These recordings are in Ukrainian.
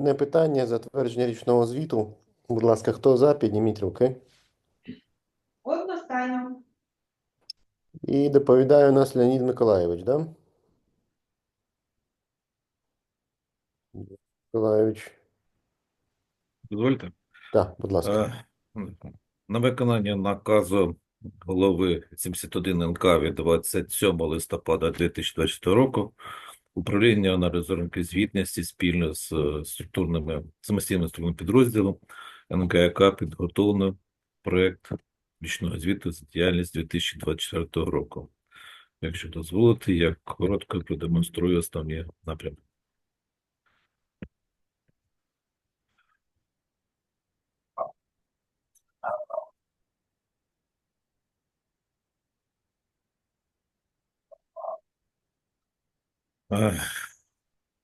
Одне питання затвердження річного звіту. Будь ласка, хто за, підніміть руки. Одностайно. І доповідає у нас Леонід Миколайович, да? Миколайович. Дозвольте. Так, будь ласка. Е, На виконання наказу голови 71 НК від 27 листопада 2024 року управління аналізу ринку звітності спільно з е, структурними самостійним структурним підрозділом НКК підготовлено проект річного звіту за діяльність 2024 року. Якщо дозволити, я коротко продемонструю основні напрямки.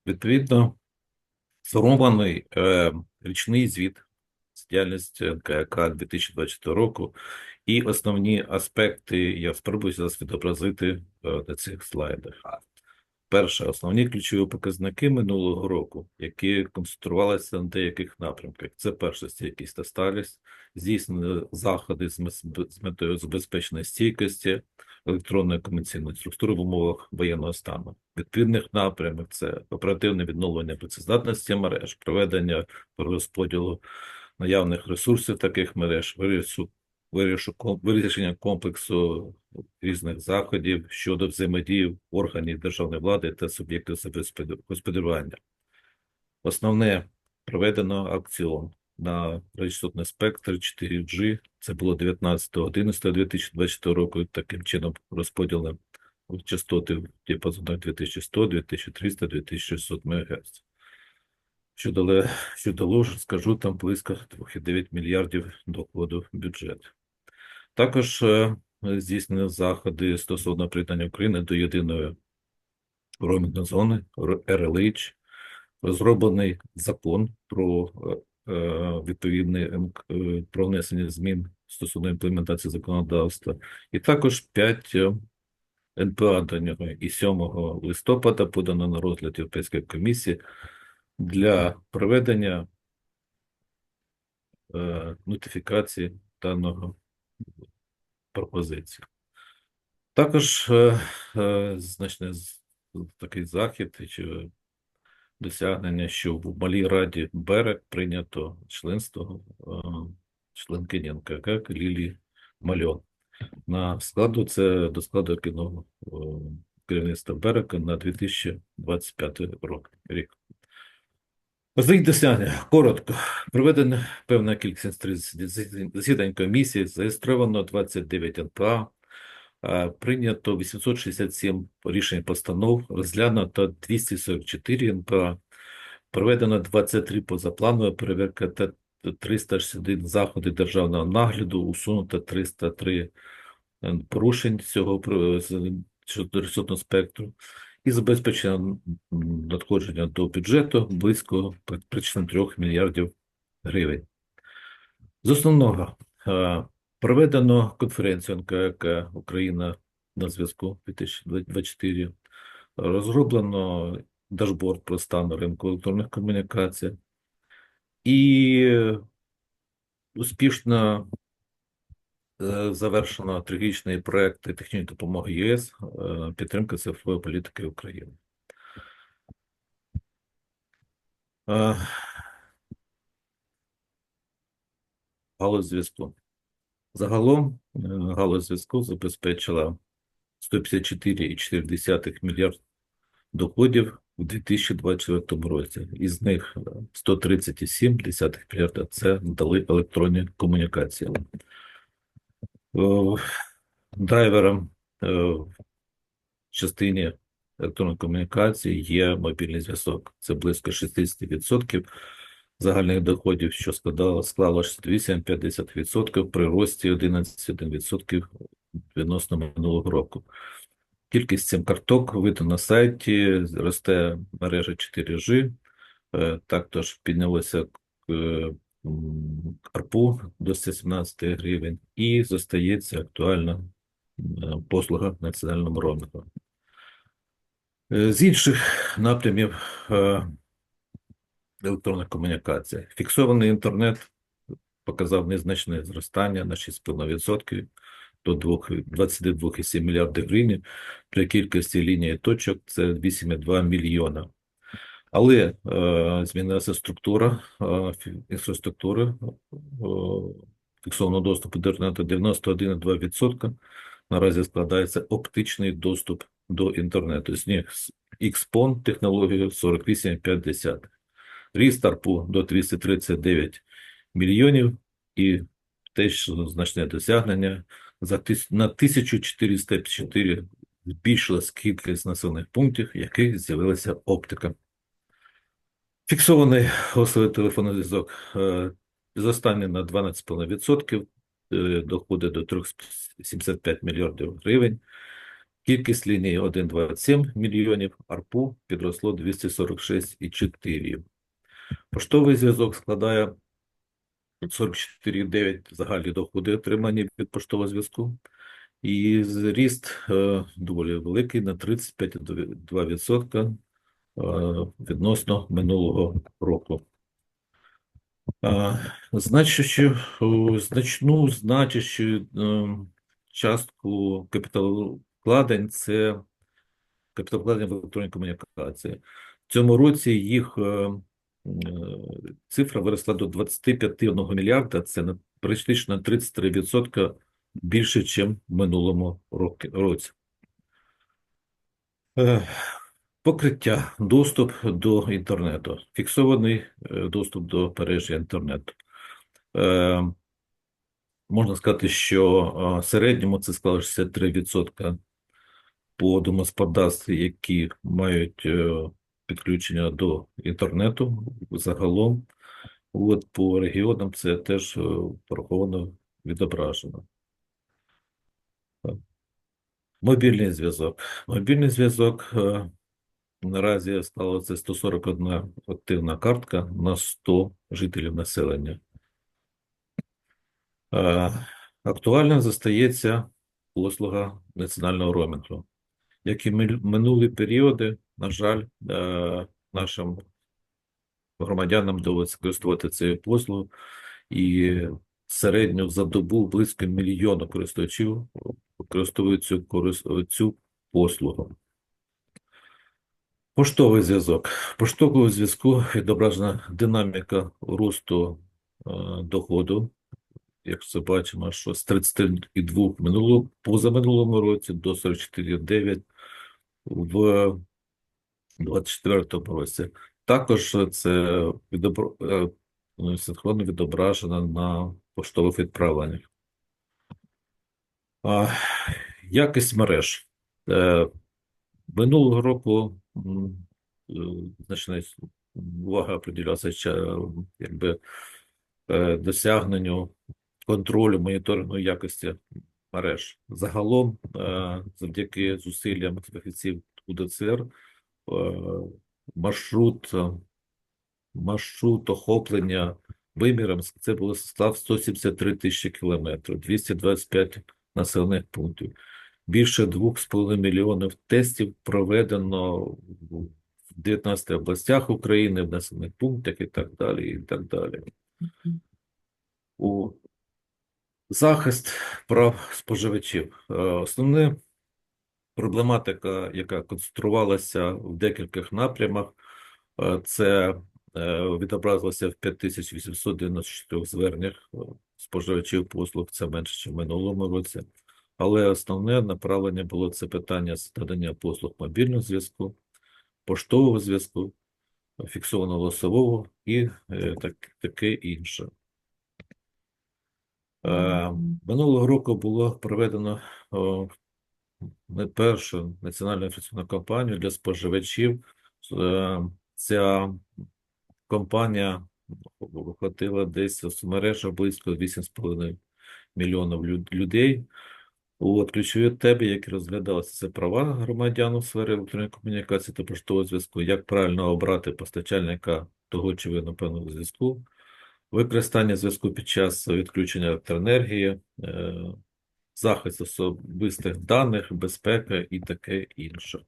Відповідно, сформований е, річний звіт з діяльності НКК 2024 року, і основні аспекти я спробую зараз відобразити е, на цих слайдах. Перше, основні ключові показники минулого року, які концентрувалися на деяких напрямках. Це перше стійкість та сталість, здійснені заходи з метою забезпечення стійкості електронної комерційної структури в умовах воєнного стану. Відповідних напрямок це оперативне відновлення працездатності мереж, проведення розподілу наявних ресурсів таких мереж, вирішення комплексу різних заходів щодо взаємодії органів державної влади та суб'єктів господарювання. Основне проведено акціон на радіочастотний спектр 4G. Це було 19.11.2024 року. Таким чином розподілено частоти в діапазонах 2100, 2300, 2600 МГц. Що дало, скажу, там близько 2,9 мільярдів доходу в бюджет. Також е, здійснені заходи стосовно приєднання України до єдиної роумінгної зони Р- RLH, розроблений закон про е, відповідний МК, е, про внесення змін стосовно імплементації законодавства, і також 5 НПА до нього і 7 листопада подано на розгляд Європейської комісії для проведення е, нотифікації даного пропозиції. Також е, е, значний такий захід чи досягнення, що в Малій Раді Берег прийнято членство е, членкині НКК Лілії Мальон. На складу це до складу кіно е, керівництва Берега на 2025 рік. Основні досягнення. Коротко. Проведена певна кількість засідань- комісії, зареєстровано 29 НПА, е, прийнято 867 рішень постанов, розглянуто 244 НПА, проведено 23 позапланові перевірки та 361 заходи державного нагляду, усунуто 303 е, порушень цього ресурсного спектру і забезпечено надходження до бюджету близько практично 3 мільярдів гривень. З основного е, проведено конференцію НКК Україна на зв'язку 2024, розроблено дашборд про стан ринку електронних комунікацій і успішно е, завершено трирічний проект технічної допомоги ЄС е, підтримка цифрової політики України. Е, Галузь зв'язку. Загалом е, галузь зв'язку забезпечила 154,4 мільярд доходів у 2024 році. Із них е, 130,7 мільярда – це дали електронні комунікації. Е, Драйвером е, в частині електронної комунікації є мобільний зв'язок. Це близько 60% загальних доходів, що складало, склало 68-50% при рості 11,1% відносно минулого року. Кількість сім-карток видно на сайті, росте мережа 4G, е, також піднялося е, м, КРПУ до 117 гривень і зостається актуальна е, послуга національному роумінгу. Е, З інших напрямів е, електронних комунікаціях. Фіксований інтернет показав незначне зростання на 6,5% до 2 22,7 мільярдів гривень. При кількості ліній точок це 8,2 мільйона. Але е, змінилася структура е, інфраструктури е, фіксованого доступу до інтернету 91,2%. Наразі складається оптичний доступ до інтернету. З них XPON технологію 48,5. Ріст ARPU до 239 мільйонів і теж значне досягнення. За на 1454 збільшилась кількість населених пунктів, в яких з'явилася оптика. Фіксований голосовий телефонний зв'язок е, зростання на 12,5%, е, доходить до 375 мільярдів гривень. Кількість ліній 1,27 мільйонів, АРПУ підросло 246,4. Поштовий зв'язок складає 44,9 загальні доходи, отримані від поштового зв'язку. І зріст е, доволі великий на 35,2% е, відносно минулого року. Значущу, значну, значущу е, частку капіталовкладень це капіталовкладення в електронні комунікації. В цьому році їх цифра виросла до 25,1 мільярда, це на практично на 33% більше, ніж в минулому році. Е, Покриття, доступ до інтернету, фіксований е, доступ до мережі інтернету. Е, Можна сказати, що е, в середньому це склало 63% по домогосподарстві, які мають е, підключення до інтернету загалом. От по регіонам це теж е, пораховано відображено. Мобільний зв'язок. Мобільний зв'язок е, наразі стало це 141 активна картка на 100 жителів населення. Е, Актуальним застається послуга національного роумінгу. Як і минулі періоди, на жаль, е, нашим громадянам доводиться користувати цією послугою, і середньо за добу близько мільйона користувачів використовують цю, цю послугу. Поштовий зв'язок. В поштовому зв'язку відображена динаміка росту е, доходу. Як це бачимо, що з 32 минулого, позаминулому році до 44,9 в 24 році. Також це відобр... е, ну, синхронно відображено на поштових відправленнях. Якість мереж. Е, Минулого року е, значна увага приділялася якби, досягненню контролю моніторингу якості мереж. Загалом, завдяки зусиллям фахівців УДЦР, маршрут, е, маршрут охоплення виміром це було склав 173 тисячі кілометрів, 225 населених пунктів. Більше 2,5 мільйонів тестів проведено в 19 областях України, в населених пунктах і так далі, і так далі. У захист прав споживачів. Е, Основна проблематика, яка концентрувалася в декількох напрямах, е, це е, відобразилося в 5894 зверненнях е, споживачів послуг, це менше, ніж в минулому році. Але основне направлення було це питання з надання послуг мобільного зв'язку, поштового зв'язку, фіксованого голосового і так, таке інше. Минулого року було проведено не першу національну інформаційну кампанію для споживачів. Е, Ця компанія охватила десь в мережах близько 8,5 мільйонів людей. От ключові теми, які розглядалися, це права громадян у сфері електронної комунікації та поштового зв'язку, як правильно обрати постачальника того чи ви певного зв'язку, використання зв'язку під час відключення електроенергії, е, захист особистих даних, безпека і таке інше.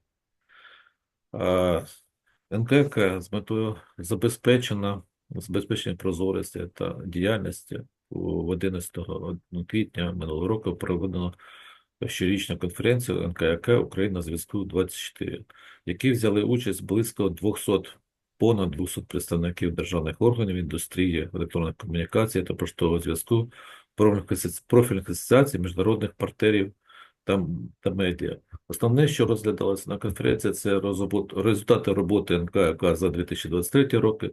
НКК з метою забезпечення, забезпечення прозорості та діяльності у 11 квітня минулого року проведено щорічну конференцію НКК Україна зв'язку 24, в якій взяли участь близько 200, понад 200 представників державних органів, індустрії, електронних комунікацій та поштового зв'язку, профільних асоціацій, міжнародних партнерів та, та медіа. Основне, що розглядалося на конференції, це результати роботи НКК за 2023 роки,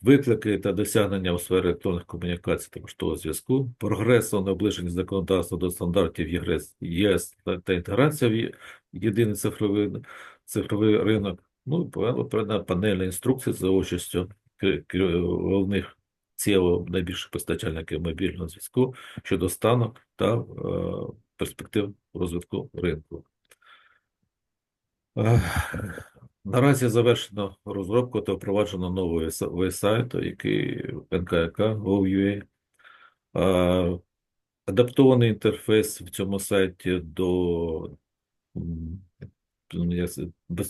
виклики та досягнення у сфері електронних комунікацій та поштового зв'язку, прогрес у наближенні законодавства до стандартів ЄГРЕС, ЄС та, інтеграція в єдиний цифровий, цифровий ринок. Ну, і панельна інструкція за участю головних ЦІО найбільших постачальників мобільного зв'язку щодо стану та е, перспектив розвитку ринку. Е, Наразі завершено розробку та впроваджено новий веб- веб-сайт, який НКК Gov.ua. Е, Адаптований інтерфейс в цьому сайті до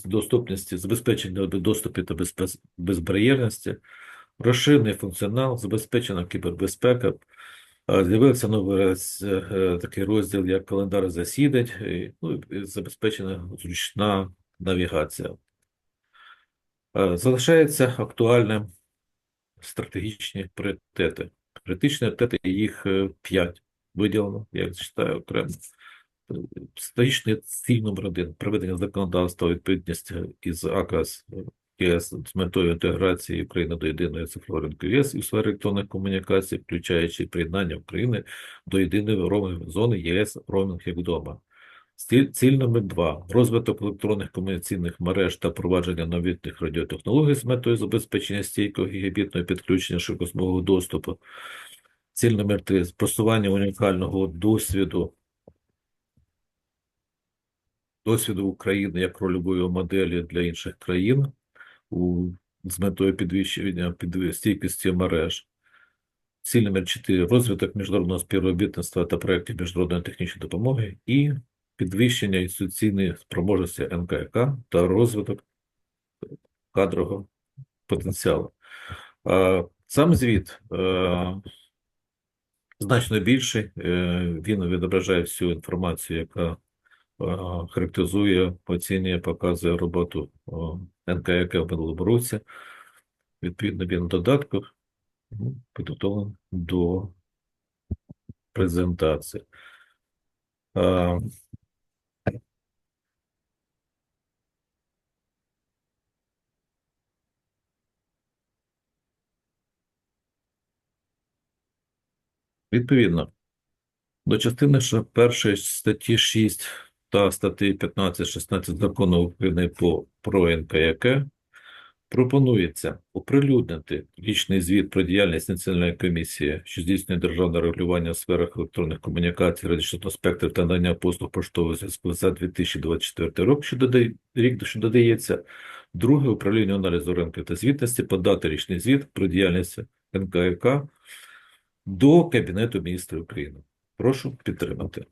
доступності, забезпечення доступу та безбар'єрності, розширений функціонал, забезпечена кібербезпека. Е, З'явився новий е, такий розділ, як календар засідань, ну, і забезпечена зручна навігація. Е, Залишається актуальним стратегічні пріоритети. Критичні пріоритети, їх е, п'ять виділено, я їх читаю окремо. Е, Стратегічний ціль номер один – приведення законодавства відповідність із АКАС ЄС з метою інтеграції України до єдиної цифрового ринку ЄС і в сфері електронних комунікацій, включаючи приєднання України до єдиної роумінгової зони ЄС роумінг як вдома. Ціль, номер два – розвиток електронних комунікаційних мереж та впровадження новітних радіотехнологій з метою забезпечення стійкого гігабітного підключення широкосмугового доступу. Ціль номер три – просування унікального досвіду досвіду України як рольової моделі для інших країн у, з метою підвищення підвищення стійкості мереж. Ціль номер 4 – розвиток міжнародного співробітництва та проєктів міжнародної технічної допомоги і підвищення інституційної спроможності НКК та розвиток кадрового потенціалу. Сам звіт е, значно більший, е, він відображає всю інформацію, яка е, характеризує, оцінює, показує роботу НКК в минулому році. Відповідно, він в додатках ну, підготовлений до презентації. А, Відповідно, до частини першої статті 6 та статті 15-16 Закону України по про НКЯК пропонується оприлюднити річний звіт про діяльність Національної комісії, що здійснює державне регулювання в сферах електронних комунікацій, радіочастотного спектру та надання послуг поштового зв'язку за 2024 рік, що додає, рік, що додається. Друге управління аналізу ринку та звітності подати річний звіт про діяльність НКЯК до Кабінету міністрів України. Прошу підтримати.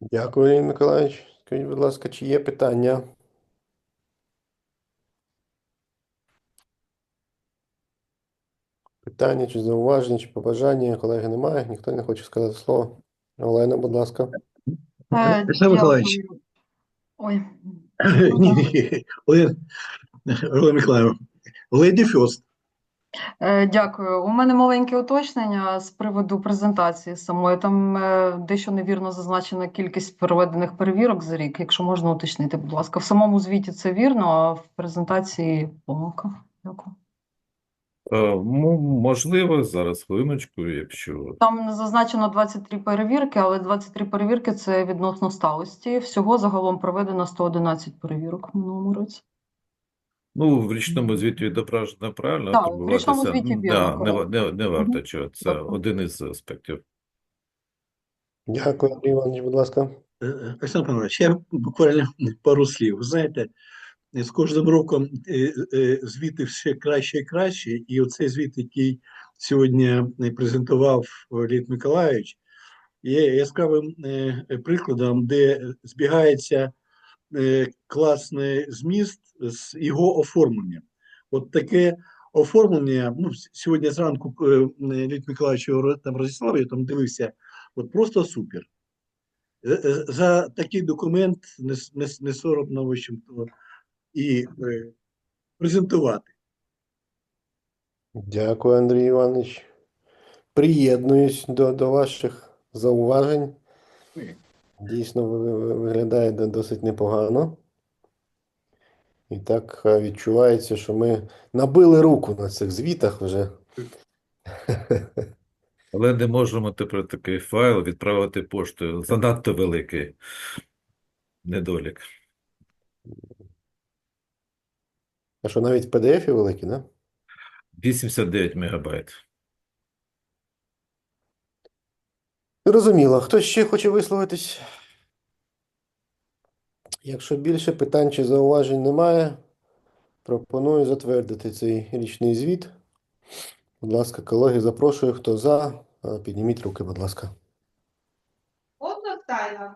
Дякую, Леонід Миколаївич. Скажіть, будь ласка, чи є питання? Питання, чи зауваження, чи побажання? Колеги немає, ніхто не хоче сказати слово. Олена, будь ласка. Е, Олександр Миколаївич. Ой, Ні, ні, Олег, Миколаїв, Lady first. Е, Дякую. У мене маленьке уточнення з приводу презентації самої. Там е, дещо невірно зазначена кількість проведених перевірок за рік. Якщо можна уточнити, будь ласка. В самому звіті це вірно, а в презентації помилка. Дякую. Е, Можливо, зараз хвилиночку, якщо Там зазначено 23 перевірки, але 23 перевірки це відносно сталості. Всього загалом проведено 111 перевірок в минулому році. Ну в річному звіті відображено правильно, Так, в річному турбуватися звіті да, не, ва- не, не варто Мгм. чого. Це Добре. один із аспектів. Дякую, Андрій Іванович, будь ласка. Е, Олександр Павлович, я буквально пару слів. Ви знаєте, з кожним роком е, е, звіти все краще і краще, і оцей звіт, який сьогодні презентував Лід Миколаївич, є яскравим е, прикладом, де збігається е, класний зміст з його оформленням. От таке оформлення. Ну, сьогодні зранку е, Лід Миколаївич його там розіслав, я там дивився. От просто супер. Е, е, За такий документ не, не, не соромно в і е, презентувати. Дякую, Андрій Іванович. Приєднуюсь до, до ваших зауважень. Ні. Дійсно, ви- ви- виглядає досить непогано. І так е, відчувається, що ми набили руку на цих звітах вже. Але не можемо тепер такий файл відправити поштою. Занадто великий недолік. А що навіть PDF великі, да? 89 мегабайт. Зрозуміло. Хто ще хоче висловитись? Якщо більше питань чи зауважень немає, пропоную затвердити цей річний звіт. Будь ласка, колеги, запрошую, хто за, підніміть руки, будь ласка. Одностайно.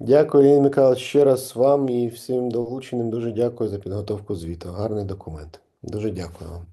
Дякую, Леонід Михайлович, ще раз вам і всім долученим. Дуже дякую за підготовку звіту. Гарний документ. Дуже дякую вам.